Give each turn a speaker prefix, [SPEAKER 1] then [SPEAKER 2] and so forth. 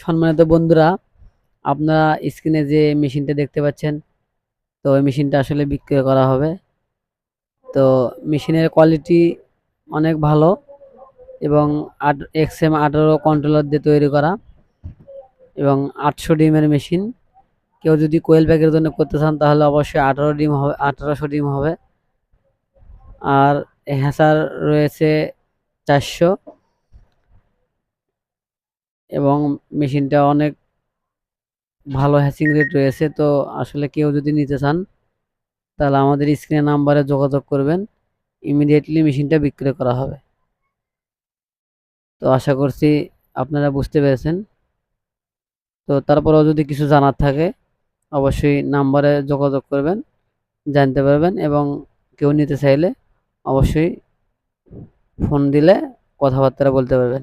[SPEAKER 1] সম্মানিত বন্ধুরা, আপনারা স্ক্রিনে যে মেশিনটা দেখতে পাচ্ছেন, তো ওই মেশিনটা আসলে বিক্রি করা হবে। তো মেশিনের কোয়ালিটি অনেক ভালো এবং আট, এক্স এম আঠারো কন্ট্রোলার দিয়ে তৈরি করা এবং আটশো ডিমের মেশিন। কেউ যদি কোয়েল ব্যাগের জন্য করতে চান, তাহলে অবশ্যই আঠারো ডিম হবে, আঠারোশো ডিম হবে। আর হ্যাসার রয়েছে চারশো। এবং মেশিনটা অনেক ভালো হ্যাচিং রেট রয়েছে, তো আসলে কেউ যদি নিতে চান, তাহলে আমাদের স্ক্রিনে নাম্বারে যোগাযোগ করবেন ইমিডিয়েটলি মেশিনটা বিক্রি করা হবে। তো আশা করছি আপনারা বুঝতে পেরেছেন। তো তারপরেও যদি কিছু জানার থাকে, অবশ্যই নাম্বারে যোগাযোগ করবেন, জানতে পারবেন এবং কেউ নিতে চাইলে অবশ্যই ফোন দিলে কথাবার্তা বলতে পারবেন।